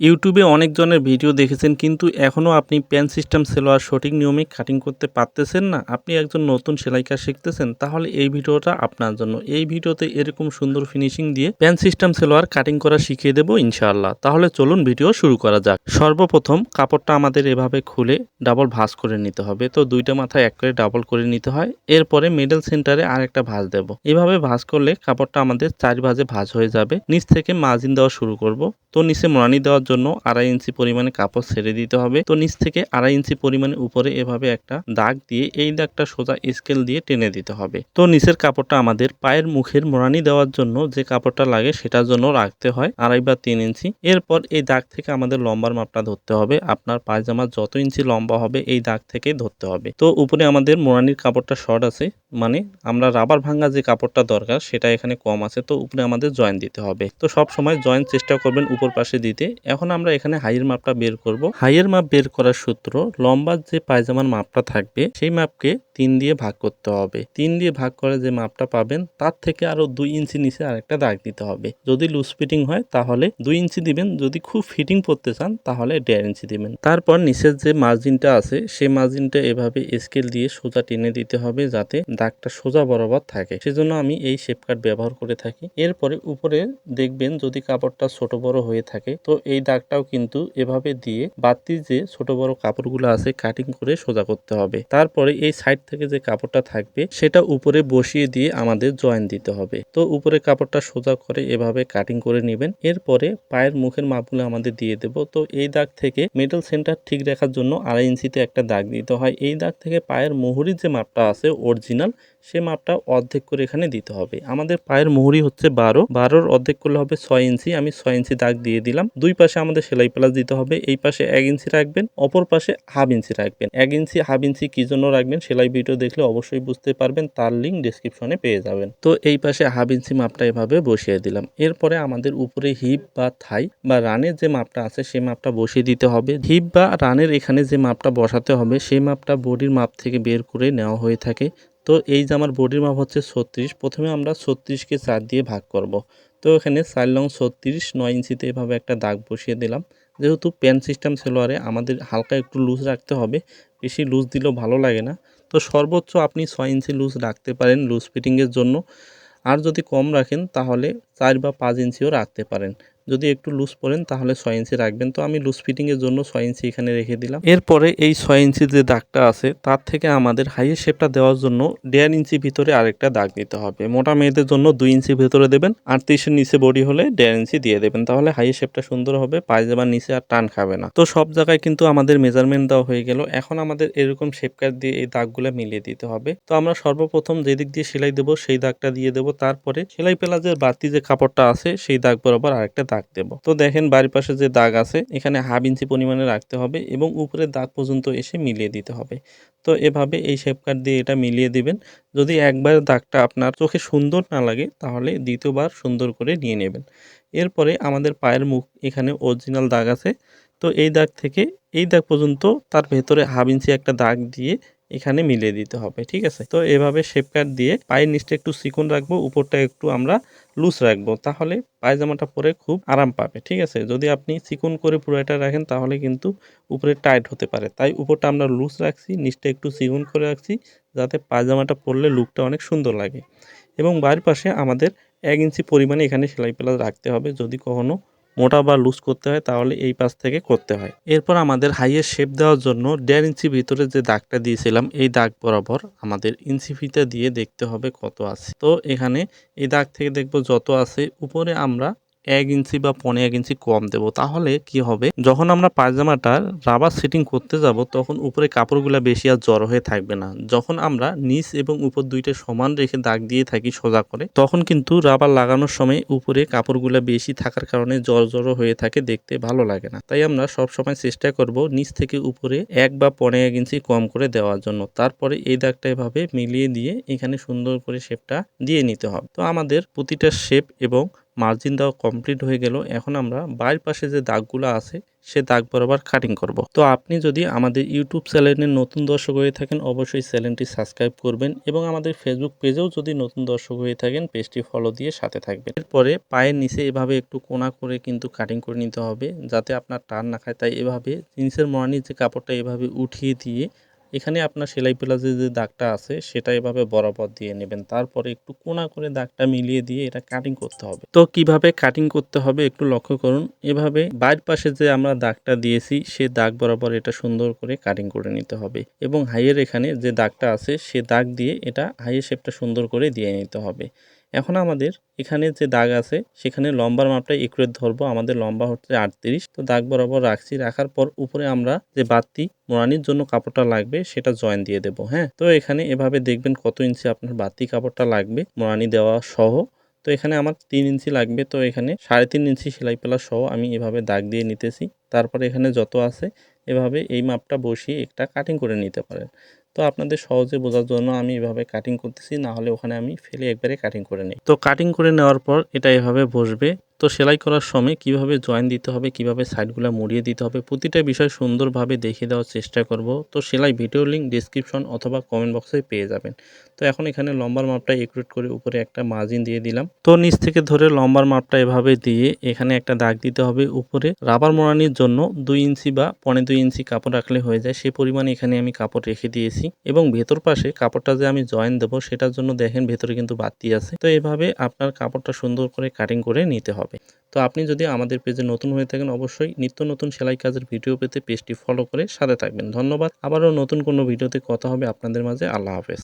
ইউটিউবে অনেকজনের ভিডিও দেখেছেন, কিন্তু এখনও আপনি প্যান সিস্টেম সেলোয়ার, সঠিক নিয়মে কাটিং করতে পারতেছেন না। আপনি একজন নতুন সেলাই কাজ শিখতেছেন, তাহলে এই ভিডিওটা আপনার জন্য। এই ভিডিওতে এরকম সুন্দর ফিনিশিং দিয়ে প্যান সিস্টেম সেলোয়ার কাটিং করা শিখিয়ে দেবো ইনশাআল্লাহ। তাহলে চলুন ভিডিও শুরু করা যাক। সর্বপ্রথম কাপড়টা আমাদের এভাবে খুলে ডাবল ভাঁজ করে নিতে হবে। তো দুইটা মাথায় এক করে ডাবল করে নিতে হয়। এরপরে মিডল সেন্টারে আরেকটা ভাঁজ দেব। এভাবে ভাঁজ করলে কাপড়টা আমাদের চার ভাঁজে ভাঁজ হয়ে যাবে। নিচ থেকে মার্জিন দেওয়া শুরু করব। তো নিচে মরানি দেওয়ার জন্য আড়াই ইঞ্চি পরিমাণে কাপড় ছেড়ে দিতে হবে। তো নিচ থেকে আড়াই ইঞ্চি পরিমাণে উপরে এভাবে একটা দাগ দিয়ে এই দাগটা সোজা স্কেল দিয়ে টেনে দিতে হবে। তো নিচের কাপড়টা আমাদের পায়ের মুখের মোড়ানি দেওয়ার জন্য যে কাপড়টা লাগে সেটার জন্য রাখতে হয় আড়াই বা তিন ইঞ্চি। এরপর এই দাগ থেকে আমাদের লম্বার মাপটা ধরতে হবে। আপনার পায়জামা যত ইঞ্চি লম্বা হবে এই দাগ থেকে ধরতে হবে। তো উপরে আমাদের মোড়ানির কাপড়টা শর্ট আছে। মানে আমরা রাবার ভাঙ্গা যে কাপড়টা দরকার, সেটা এখানে কম আছে, তো উপরে আমাদের জয়েন দিতে হবে। তো সব সময় জয়েন চেষ্টা করবেন উপর পাশে দিতে। এখন আমরা এখানে হাইয়ের মাপটা বের করব। হাইয়ের মাপ বের করার সূত্র, লম্বা যে পায়জামার মাপটা থাকবে, সেই মাপকে তিন দিয়ে ভাগ করতে হবে। তিন দিয়ে ভাগ করে যে মাপটা পাবেন, তার থেকে আরও দুই ইঞ্চি নিচে আরেকটা দাগ দিতে হবে। যদি লুজ ফিটিং হয়, তাহলে দুই ইঞ্চি দিবেন। যদি খুব ফিটিং করতে চান, তাহলে দেড় ইঞ্চি দিবেন। তারপর নিচের যে মার্জিনটা আছে, সেই মার্জিনটা এভাবে স্কেল দিয়ে সোজা টেনে দিতে হবে, যাতে দাগটা সোজা বরাবর থাকে। সেজন্য আমি এই শেপ কাট ব্যবহার করে থাকি। এরপরে উপরে দেখবেন যদি কাপড়টা ছোট বড় হয়ে থাকে, তো এই দাগটাও কিন্তু এভাবে দিয়ে বাতি যে ছোট বড় কাপড়গুলো আছে কাটিং করে সোজা করতে হবে। তারপরে এই সাইড থেকে যে কাপড়টা থাকবে, সেটা উপরে বসিয়ে দিয়ে আমাদের জয়েন দিতে হবে। তো উপরে কাপড়টা সোজা করে এভাবে কাটিং করে নেবেন। এরপরে পায়ের মুখের মাপগুলো আমাদের দিয়ে দেব। তো এই দাগ থেকে মিডল সেন্টার ঠিক রাখার জন্য আড়াই ইঞ্চিতে একটা দাগ দিতে হয়। এই দাগ থেকে পায়ের মুহুরির যে মাপটা আছে অরিজিনাল সে মাপটা অর্ধেক করে এখানে দিতে হবে। আমাদের পায়ের মুহুরি হচ্ছে বারো। বারোর অর্ধেক করলে হবে ছয় ইঞ্চি। আমি ছয় ইঞ্চি দাগ দিয়ে দিলাম। দুই পাশে আমাদের সেলাই প্লাস দিতে হবে। এই পাশে এক ইঞ্চি রাখবেন, অপর পাশে হাফ ইঞ্চি রাখবেন। এক ইঞ্চি, হাফ ইঞ্চি কি জন্য রাখবেন সেলাই ভিডিও দেখলে অবশ্যই বুঝতে পারবেন। তার লিঙ্ক ডিসক্রিপশনে পেয়ে যাবেন। তো এই পাশে হাফ ইঞ্চি মাপটা এভাবে বসিয়ে দিলাম। এরপরে আমাদের উপরে হিপ বা থাই বা রানের যে মাপটা আছে সেই মাপটা বসিয়ে দিতে হবে। হিপ বা রানের এখানে যে মাপটা বসাতে হবে সেই মাপটা বডির মাপ থেকে বের করে নেওয়া হয়ে থাকে। তো এই যে আমার বডির মাপ হচ্ছে ছত্রিশ, প্রথমে আমরা ছত্রিশকে চার দিয়ে ভাগ করব। তো এখানে চার লং ছত্রিশ, নয় ইঞ্চিতে এভাবে একটা দাগ বসিয়ে দিলাম। যেহেতু প্যান সিস্টেম সেলোয়ারে আমাদের হালকা একটু লুজ রাখতে হবে, বেশি লুজ দিলেও ভালো লাগে না। তো সর্বোচ্চ আপনি ছয় ইঞ্চি লুজ রাখতে পারেন লুজ ফিটিংয়ের জন্য। আর যদি কম রাখেন, তাহলে চার বা পাঁচ ইঞ্চিও রাখতে পারেন। যদি একটু লুজ পড়েন, তাহলে ছয় ইঞ্চি রাখবেন। তো আমি লুজ ফিটিংয়ের জন্য ছয় ইঞ্চি এখানে রেখে দিলাম। এরপরে এই ছয় ইঞ্চি যে দাগটা আছে, তার থেকে আমাদের হাইয়ের শেপটা দেওয়ার জন্য দেড় ইঞ্চি ভিতরে আরেকটা দাগ দিতে হবে। মোটা মেয়েদের জন্য দুই ইঞ্চি ভিতরে দেবেন, আর আটত্রিশের নিচে বডি হলে দেড় ইঞ্চি দিয়ে দেবেন। তাহলে হাইয়ের শেপটা সুন্দর হবে, পায়জামার নিচে আর টান খাবে না। তো সব জায়গায় কিন্তু আমাদের মেজারমেন্ট দেওয়া হয়ে গেল। এখন আমাদের এরকম শেপকার দিয়ে এই দাগগুলো মিলিয়ে দিতে হবে। তো আমরা সর্বপ্রথম যে দিক দিয়ে সেলাই দেবো, সেই দাগটা দিয়ে দেবো। তারপরে সেলাই পেলাজের বাড়তি যে কাপড়টা আছে, সেই দাগ বরাবর আরেকটা দাগ দেব। তো দেখেন বাড়ির পাশে যে দাগ আছে, এখানে হাফ ইঞ্চি পরিমাণে রাখতে হবে এবং উপরের দাগ পর্যন্ত এসে মিলিয়ে দিতে হবে। তো এভাবে এই শেপ কাট দিয়ে এটা মিলিয়ে দিবেন। যদি একবার দাগটা আপনার চোখে সুন্দর না লাগে, তাহলে দ্বিতীয়বার সুন্দর করে নিয়ে নেবেন। এরপরে আমাদের পায়ের মুখ, এখানে অরিজিনাল দাগ আছে। তো এই দাগ থেকে, এই দাগ পর্যন্ত তার ভেতরে হাফ ইঞ্চি একটা দাগ দিয়ে এখানে মিলিয়ে দিতে হবে, ঠিক আছে? তো এভাবে শেপ কাট দিয়ে পায়ের নিচটা একটু চিকন রাখব, উপরটা একটু আমরা লুজ রাখব, তাহলে পায়জামাটা পরে খুব আরাম পাবে, ঠিক আছে? যদি আপনি চিকন করে পুরো এটা রাখেন, তাহলে কিন্তু উপরে টাইট হতে পারে। তাই উপরটা আমরা লুজ রাখছি, নিচটা একটু চিকন করে রাখছি, যাতে পায়জামাটা পরলে লুকটা অনেক সুন্দর লাগে। এবং বাড়ির পাশে আমাদের এক ইঞ্চি পরিমাণে এখানে সেলাই প্লাস রাখতে হবে, যদি কখনো মোটা বা লুজ করতে হয়, তাহলে এই পাশ থেকে করতে হয়। এরপর আমাদের হাইয়ের শেপ দেওয়ার জন্য দেড় ইঞ্চি ভিতরে যে দাগটা দিয়েছিলাম, এই দাগ বরাবর আমাদের ইঞ্চি ফিতে দিয়ে দেখতে হবে কত আছে। তো এখানে এই দাগ থেকে দেখব যত আছে, উপরে আমরা এক ইঞ্চি বা পনে এক ইঞ্চি কম দেব। তাহলে কি হবে? যখন আমরা পায়জামাটার রাবার সেটিং করতে যাব, তখন উপরে কাপড়গুলা বেশি আর জড়ো হয়ে থাকবে না। যখন আমরা নিচ এবং উপর দুইটা সমান রেখে দাগ দিয়ে থাকি সোজা করে, তখন কিন্তু রাবার লাগানোর সময় উপরে কাপড়গুলা বেশি থাকার কারণে জড় জড়ো হয়ে থাকে দেখতে ভালো লাগে না। তাই আমরা সব সময় চেষ্টা করব নিচ থেকে উপরে এক বা পনে এক ইঞ্চি কম করে দেওয়ার জন্য। তারপরে এই দাগটা এভাবে মিলিয়ে দিয়ে এখানে সুন্দর করে শেপটা দিয়ে নিতে হবে। তো আমাদের প্রতিটা শেপ এবং মার্জিন দেওয়া কমপ্লিট হয়ে গেল। এখন আমরা বাইরের পাশে যে দাগগুলো আছে, সে দাগ বরাবর কাটিং করব। তো আপনি যদি আমাদের ইউটিউব চ্যানেলের নতুন দর্শক হয়ে থাকেন, অবশ্যই চ্যানেলটি সাবস্ক্রাইব করবেন এবং আমাদের ফেসবুক পেজেও যদি নতুন দর্শক হয়ে থাকেন, পেজটি ফলো দিয়ে সাথে থাকবেন। এরপরে পায়ের নিচে এভাবে একটু কোনা করে কিন্তু কাটিং করে নিতে হবে, যাতে আপনার টান না খায়। তাই এভাবে জিন্সের মরানির যে কাপড়টা এভাবে উঠিয়ে দিয়ে এখানে আপনার সেলাই প্লাজে যে দাগটা আছে, সেটা এভাবে বরাবর দিয়ে নেবেন। তারপরে একটু কোনা করে দাগটা মিলিয়ে দিয়ে এটা কাটিং করতে হবে। তো কীভাবে কাটিং করতে হবে একটু লক্ষ্য করুন। এভাবে বাইর পাশে যে আমরা দাগটা দিয়েছি, সে দাগ বরাবর এটা সুন্দর করে কাটিং করে নিতে হবে এবং হাইয়ের এখানে যে দাগটা আছে, সে দাগ দিয়ে এটা হাইয়ের শেপটা সুন্দর করে দিয়ে নিতে হবে। এখন আমাদের এখানে যে দাগ আছে, সেখানে লম্বার মাপটা একুরেট ধরবো। আমাদের লম্বা হচ্ছে আটত্রিশ। তো দাগ বরাবর রাখছি। রাখার পর উপরে আমরা যে বাতি মোড়ানির জন্য কাপড়টা লাগবে, সেটা জয়েন দিয়ে দেবো হ্যাঁ? তো এখানে এভাবে দেখবেন কত ইঞ্চি আপনার বাতি কাপড়টা লাগবে, মোড়ানি দেওয়া সহ। তো এখানে আমার তিন ইঞ্চি লাগবে। তো এখানে সাড়ে তিন ইঞ্চি সেলাই পেলা সহ আমি এভাবে দাগ দিয়ে নিতেছি। তারপরে এখানে যত আছে, এভাবে এই মাপটা বসিয়ে একটা কাটিং করে নিতে পারেন। তো আপনাদের সহজে বোঝার জন্য আমি এভাবে কাটিং করতেছি না হলে ওখানে আমি ফেলে একবারে কাটিং করে নিই। তো কাটিং করে নেওয়ার পর এটা এভাবে বসবে। তো সেলাই করার সময় কীভাবে জয়েন দিতে হবে, কীভাবে সাইডগুলো মুড়িয়ে দিতে হবে, প্রতিটা বিষয় সুন্দরভাবে দেখিয়ে দেওয়ার চেষ্টা করব। তো সেলাই ভিডিও লিঙ্ক ডিসক্রিপশন অথবা কমেন্ট বক্সে পেয়ে যাবেন। তো এখন এখানে লম্বার মাপটা একুরেট করে উপরে একটা মার্জিন দিয়ে দিলাম। তো নিচ থেকে ধরে লম্বার মাপটা এভাবে দিয়ে এখানে একটা দাগ দিতে হবে উপরে। রাবার মোড়ানির জন্য দুই ইঞ্চি বা পনে দুই ইঞ্চি কাপড় রাখলে হয়ে যায়। সে পরিমাণে এখানে আমি কাপড় রেখে দিয়েছি এবং ভেতর পাশে কাপড়টা যে আমি জয়েন দেবো সেটার জন্য দেখেন ভেতরে কিন্তু বাতি আছে। তো এভাবে আপনার কাপড়টা সুন্দর করে কাটিং করে নিতে হবে। তো আপনি যদি আমাদের পেজে নতুন হয়ে থাকেন, অবশ্যই নিত্য নতুন সেলাই কাজের ভিডিও পেতে পেজটি ফলো করে সাথে থাকবেন। ধন্যবাদ। আবারও নতুন কোনো ভিডিওতে কথা হবে আপনাদের মাঝে। আল্লাহ হাফেজ।